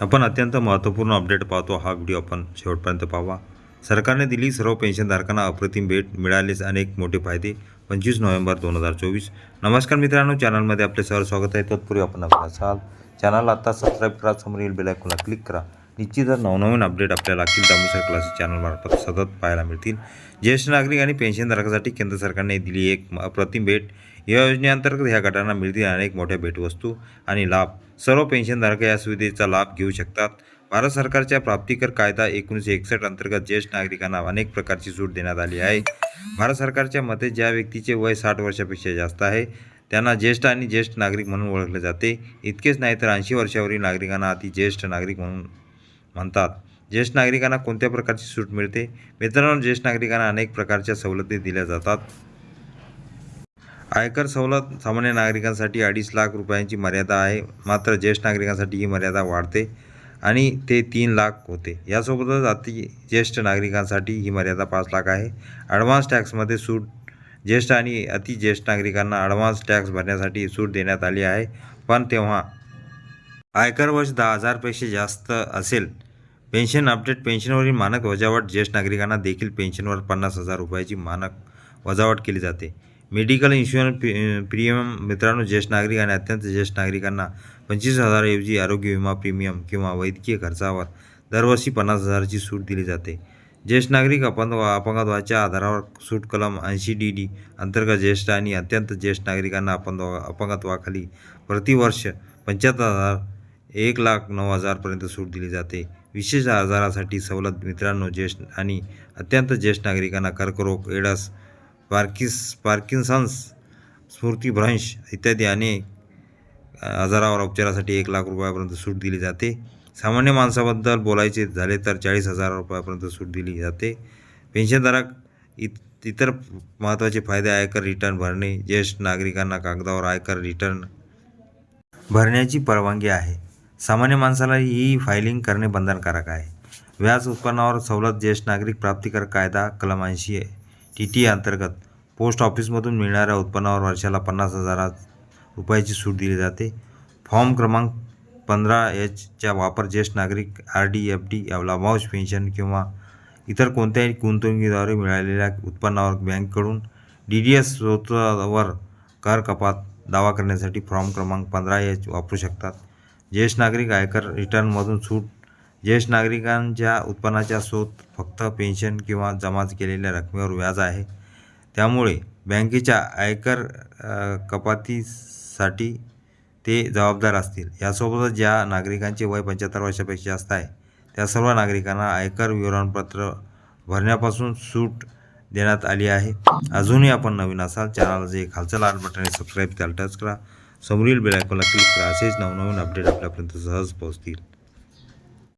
आपण अत्यंत महत्त्वपूर्ण अपडेट पाहतो. हा व्हिडिओ आपण शेवटपर्यंत पाहावा. सरकारने दिली सर्व पेन्शनधारकांना अप्रतिम भेट मिळालेच अनेक मोठे फायदे पंचवीस नोव्हेंबर दोन हजार चोवीस. नमस्कार मित्रांनो चॅनलमध्ये आपले सर स्वागत आहे. तत्पूर्वी आपण आपण असाल चॅनलला आता सबस्क्राईब करा समोरील बेलायकोनला क्लिक करा. निश्चितच नवनवीन अपडेट आपल्याला अखिल दामोसर क्लासेस चॅनलमार्फत सतत पाहायला मिळतील. ज्येष्ठ नागरिक आणि पेन्शनधारकासाठी केंद्र सरकारने दिली एक अप्रतिम भेट. या योजनेअंतर्गत ह्या गटांना मिळतील अनेक मोठ्या भेटवस्तू आणि लाभ. सर्व पेन्शनधारक या सुविधेचा लाभ घेऊ शकतात. भारत सरकारच्या प्राप्तिकर कायदा एकोणीसशे एकसष्ट अंतर्गत ज्येष्ठ नागरिकांना अनेक प्रकारची सूट देण्यात आली आहे. भारत सरकारच्या मते ज्या व्यक्तीचे वय साठ वर्षापेक्षा जास्त आहे त्यांना ज्येष्ठ आणि ज्येष्ठ नागरिक म्हणून ओळखले जाते. इतकेच नाही तर ऐंशी वर्षावरील नागरिकांना अति ज्येष्ठ नागरिक म्हणून म्हणतात. ज्येष्ठ नागरिकांना कोणत्या प्रकारची सूट मिळते? मित्रांनो ज्येष्ठ नागरिकांना अनेक प्रकारच्या सवलती दिल्या जातात. आयकर सवलत सामान्य नागरिकांसाठी अडीच लाख रुपयांची मर्यादा आहे. मात्र ज्येष्ठ नागरिकांसाठी ही मर्यादा वाढते आणि ते तीन लाख होते. यासोबतच अति ज्येष्ठ नागरिकांसाठी ही मर्यादा पाच लाख आहे. ॲडव्हान्स टॅक्समध्ये सूट ज्येष्ठ आणि अति ज्येष्ठ नागरिकांना ॲडव्हान्स टॅक्स भरण्यासाठी सूट देण्यात आली आहे. पण तेव्हा आयकर वर्ष दहा हजारपेक्षा जास्त असेल. पेन्शन अपडेट पेन्शनवरील मानक वजावट ज्येष्ठ नागरिकांना देखील पेन्शनवर पन्नास हजार रुपयाची मानक वजावट केली जाते. मेडिकल इन्शुरन्स प्रि प्रीमियम मित्रांनो ज्येष्ठ नागरिक आणि अत्यंत ज्येष्ठ नागरिकांना पंचवीस हजाराऐवजी आरोग्य विमा प्रीमियम किंवा वैद्यकीय खर्चावर दरवर्षी पन्नास हजाराची सूट दिली जाते. ज्येष्ठ नागरिक अपंग अपंगत्वाच्या आधारावर सूट कलम ऐंशी डी डी अंतर्गत ज्येष्ठ आणि अत्यंत ज्येष्ठ नागरिकांना अपंग अपंगत्वाखाली प्रतिवर्ष पंच्याहत्तर हजार एक लाख नऊ हजारपर्यंत सूट दिली जाते. विशेष आजारासाठी सवलत मित्रांनो ज्येष्ठ आणि अत्यंत ज्येष्ठ नागरिकांना कर्करोग एडस पार्किस पार्किन्सन्स स्मृतिभ्रंश इत्यादी अनेक आजारावर उपचारासाठी एक लाख रुपयापर्यंत सूट दिली जाते. सामान्य माणसाबद्दल बोलायचे झाले तर चाळीस हजार रुपयापर्यंत सूट दिली जाते. पेन्शनधारक इत इतर महत्त्वाचे फायदे आयकर रिटर्न भरणे ज्येष्ठ नागरिकांना कागदावर आयकर रिटर्न भरण्याची परवानगी आहे. सामान्य माणसाला ही फायलिंग करणे बंधनकारक आहे. व्याज उत्पन्नावर सवलत ज्येष्ठ नागरिक प्राप्तिकर कायदा कलम ऐंशी टी टी अंतर्गत पोस्ट ऑफिसमधून मिळणाऱ्या उत्पन्नावर वर्षाला पन्नास हजारात रुपयाची सूट दिली जाते. फॉर्म क्रमांक पंधरा एचचा वापर ज्येष्ठ नागरिक आर डी एफ डी लाभांश पेन्शन किंवा इतर कोणत्याही गुंतवणुकीद्वारे मिळालेल्या उत्पन्नावर बँककडून डी डी एस स्रोतावर कर कपात दावा करण्यासाठी फॉर्म क्रमांक पंधरा एच वापरू शकतात. ज्येष्ठ नागरिक आयकर रिटर्नमधून सूट ज्येष्ठ नागरिकांच्या उत्पन्नाच्या स्रोत फक्त पेन्शन किंवा जमा केलेल्या रकमेवर व्याज आहे. त्यामुळे बँकेच्या आयकर कपातीसाठी ते जबाबदार असतील. यासोबतच ज्या नागरिकांचे वय पंच्याहत्तर वर्षापेक्षा जास्त आहे त्या सर्व नागरिकांना आयकर विवरणपत्र भरण्यापासून सूट देण्यात आली आहे. अजूनही आपण नवीन असाल चॅनलला जे खालचं लाल बटन सबस्क्राईब त्याला टच करा. समोरील बेल आयकॉनला क्लिक करा. असेच नवनवीन अपडेट आपल्यापर्यंत सहज पोहोचतील.